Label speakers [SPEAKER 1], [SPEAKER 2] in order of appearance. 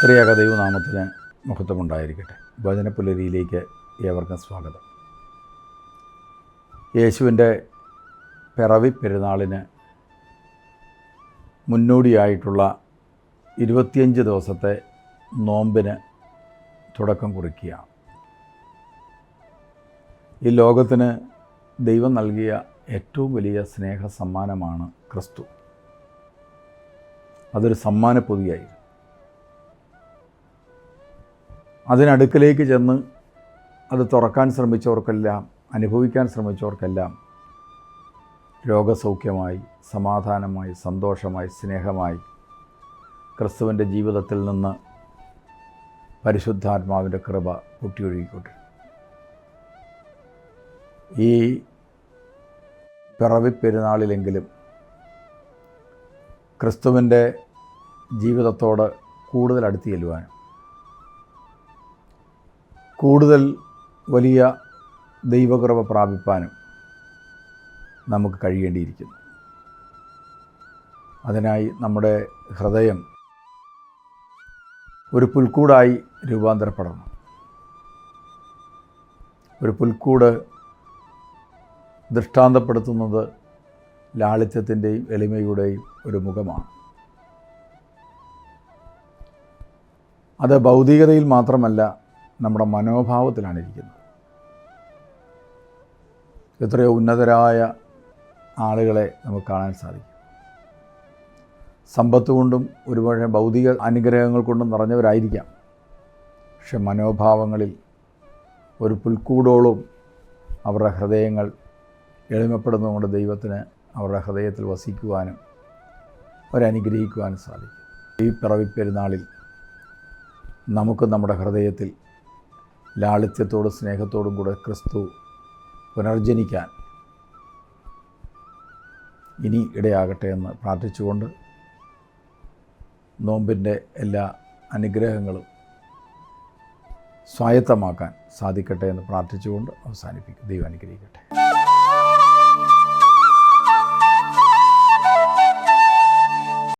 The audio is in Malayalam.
[SPEAKER 1] ത്രിയേക ദൈവനാമത്തിന് മഹത്വമുണ്ടായിരിക്കട്ടെ വചനപ്പുലരിയിലേക്ക് ഏവർക്കും സ്വാഗതം. യേശുവിന്റെ പിറവി പെരുന്നാളിന് മുന്നോടിയായിട്ടുള്ള ഇരുപത്തിയഞ്ച് ദിവസത്തെ നോമ്പിന് തുടക്കം കുറിക്കുക ഈ ലോകത്തിന് ദൈവം നൽകിയ ഏറ്റവും വലിയ സ്നേഹ സമ്മാനമാണ് ക്രിസ്തു. അതൊരു സമ്മാന പൊതിയായിരുന്നു അതിനടുക്കലേക്ക് ചെന്ന് അത് തുറക്കാൻ ശ്രമിച്ചവർക്കെല്ലാം അനുഭവിക്കാൻ ശ്രമിച്ചവർക്കെല്ലാം രോഗസൗഖ്യമായി സമാധാനമായി സന്തോഷമായി സ്നേഹമായി ക്രിസ്തുവിന്റെ ജീവിതത്തിൽ നിന്ന് പരിശുദ്ധാത്മാവിന്റെ കൃപ പൊട്ടിയൊഴുകിക്കോട്ടെ ഈ പിറവി പെരുന്നാളിലെങ്കിലും ക്രിസ്തുവിന്റെ ജീവിതത്തോട് കൂടുതൽ അടുത്ത് ചെല്ലുവാനും കൂടുതൽ വലിയ ദൈവകൃപ പ്രാപിപ്പാനും നമുക്ക് കഴിയേണ്ടിയിരിക്കുന്നു. അതിനായി നമ്മുടെ ഹൃദയം ഒരു പുൽക്കൂടായി രൂപാന്തരപ്പെടണം. ഒരു പുൽക്കൂട് ദൃഷ്ടാന്തപ്പെടുത്തുന്നത് ലാളിത്യത്തിന്റെയും എളിമയുടെയും ഒരു മുഖമാണ്. അത് ഭൗതികതയിൽ മാത്രമല്ല നമ്മുടെ മനോഭാവത്തിലാണ് ഇരിക്കുന്നത് എത്രയോ ഉന്നതരായ ആളുകളെ നമുക്ക് കാണാൻ സാധിക്കും. സമ്പത്ത് കൊണ്ടും ഒരുപക്ഷെ ഭൗതിക അനുഗ്രഹങ്ങൾ കൊണ്ടും നിറഞ്ഞവരായിരിക്കാം. പക്ഷെ മനോഭാവങ്ങളിൽ ഒരു പുൽക്കൂടോളം അവരുടെ ഹൃദയങ്ങൾ എളിമപ്പെടുന്നതുകൊണ്ട് ദൈവത്തിന് അവരുടെ ഹൃദയത്തിൽ വസിക്കുവാനും അവരനുഗ്രഹിക്കുവാനും സാധിക്കും. ഈ പിറവി പെരുന്നാളിൽ നമുക്ക് നമ്മുടെ ഹൃദയത്തിൽ ലാളിത്യത്തോടും സ്നേഹത്തോടും കൂടെ ക്രിസ്തു പുനർജനിക്കാൻ ഇനി ഇടയാകട്ടെ എന്ന് പ്രാർത്ഥിച്ചുകൊണ്ട് നോമ്പിന്റെ എല്ലാ അനുഗ്രഹങ്ങളും സ്വായത്തമാക്കാൻ സാധിക്കട്ടെ എന്ന് പ്രാർത്ഥിച്ചുകൊണ്ട് അവസാനിപ്പിക്കും. ദൈവം അനുഗ്രഹിക്കട്ടെ.